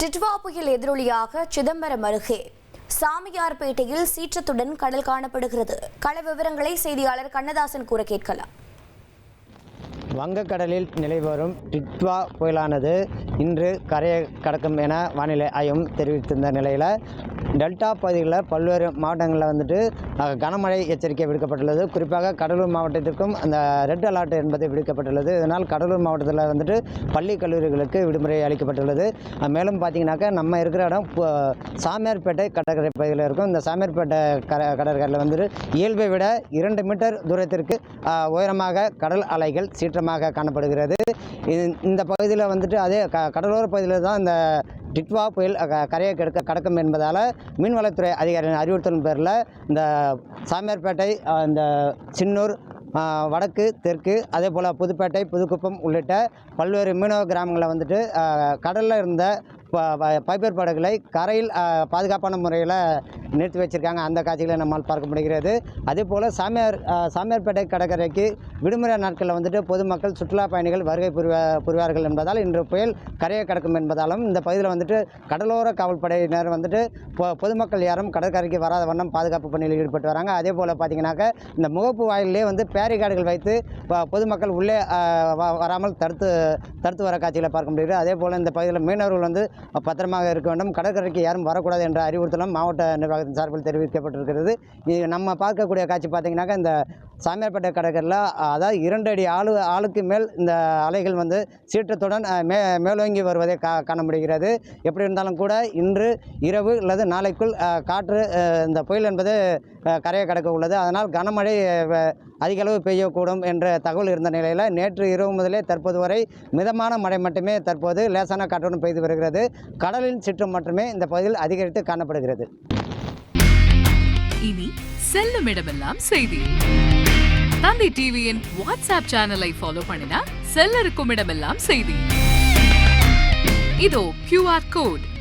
டிட்வா புயல் எதிரொலியாக சிதம்பரம் அருகே. சாமியார்பேட்டையில் சீற்றத்துடன் கடல் காணப்படுகிறது. கள விவரங்களை செய்தியாளர் கண்ணதாசன் கூற கேட்கலாம். வங்கக்கடலில் நிலை வரும் டிட்வா புயலானது இன்று கரையை கடக்கும் என வானிலை ஆய்வும் தெரிவித்திருந்த நிலையில் டெல்டா பகுதிகளில் பல்வேறு மாவட்டங்களில் வந்துட்டு கனமழை எச்சரிக்கை விடுக்கப்பட்டுள்ளது. குறிப்பாக கடலூர் மாவட்டத்திற்கும் அந்த ரெட் அலர்ட் என்பது விடுக்கப்பட்டுள்ளது. இதனால் கடலூர் மாவட்டத்தில் வந்துட்டு பள்ளி கல்லூரிகளுக்கு விடுமுறை அளிக்கப்பட்டுள்ளது. மேலும் பார்த்தீங்கன்னாக்கா நம்ம இருக்கிற இடம் சாமியார்பேட்டை கடற்கரை பகுதியில் இருக்கும். இந்த சாமியார்பேட்டை கர கடற்கரையில் வந்துட்டு இயல்பை விட இரண்டு மீட்டர் தூரத்திற்கு உயரமாக கடல் அலைகள் சீற்றம் சீற்றமாக காணப்படுகிறது. இந்த பகுதியில் வந்துட்டு அதே க கடலோர பகுதியில் தான் இந்த டிட்வா புயல் க- கரையை கெடுக்க கடக்கும் என்பதால் மீன்வளத்துறை அதிகாரியின் அறிவுறுத்தலும் பேரில் இந்த சாமியார்பேட்டை இந்த சின்னூர் வடக்கு தெற்கு அதே போல் புதுப்பேட்டை புதுக்குப்பம் உள்ளிட்ட பல்வேறு மீனவ கிராமங்களில் வந்துட்டு கடலில் இருந்த ப- பைப்பர் படகுகளை கரையில் பாதுகாப்பான முறையில் நிறுத்தி வச்சுருக்காங்க. அந்த காட்சிகளை நம்மால் பார்க்க முடிகிறது. அதே போல் சாமியார் சாமியார்பேட்டை கடற்கரைக்கு விடுமுறை நாட்களில் வந்துட்டு பொதுமக்கள் சுற்றுலா பயணிகள் வருகை புரிவா புரிவார்கள் என்பதால் இன்று புயல் கரையை கடக்கும் என்பதாலும் இந்த பகுதியில் வந்துட்டு கடலோர காவல்படையினர் வந்துட்டு பொதுமக்கள் யாரும் கடற்கரைக்கு வராத வண்ணம் பாதுகாப்பு பணியில் ஈடுபட்டு வராங்க. அதே போல் பார்த்தீங்கன்னாக்க இந்த முகப்பு வாயிலே வந்து பேரிகார்டுகள் வைத்து பொதுமக்கள் உள்ளே வ- வராமல் தடுத்து தடுத்து வர காட்சிகளை பார்க்க முடிகிறது. அதே போல் இந்த பகுதியில் மீனவர்கள் வந்து பத்திரமாக இருக்க வேண்டும். கடற்கரைக்கு யாரும் வரக்கூடாது என்ற அறிவுறுத்தலும் மாவட்ட நிர்வாகத்தின் சார்பில் தெரிவிக்கப்பட்டிருக்கிறது. இது நம்ம பார்க்கக்கூடிய காட்சி பார்த்தீங்கன்னாக்கா இந்த சாமியார்பேட்டை கடைகளில் அதாவது இரண்டு அடி ஆளு ஆளுக்கு மேல் இந்த அலைகள் வந்து சீற்றத்துடன் மே மேலோங்கி வருவதை கா காண முடிகிறது. எப்படி இருந்தாலும் கூட இன்று இரவு அல்லது நாளைக்குள் காற்று இந்த புயல் என்பது கரையை கடக்க உள்ளது. அதனால் கனமழை அதிகளவு வ- பெய்யக்கூடும் என்ற தகவல் இருந்த நிலையில் நேற்று இரவு முதலே தற்போது வரை மிதமான மழை மட்டுமே தற்போது லேசான காற்றுடன் பெய்து வருகிறது. கடலின் சிற்றம் மட்டுமே இந்த பகுதியில் அதிகரித்து காணப்படுகிறது. இனி செல்லும் இடமெல்லாம் செய்தி. தந்தை டிவியின் வாட்ஸ்அப் சேனலை ஃபாலோ பண்ணினா செல்ல இருக்கும் இடமெல்லாம் செய்தி. இதோ கியூஆர் கோட்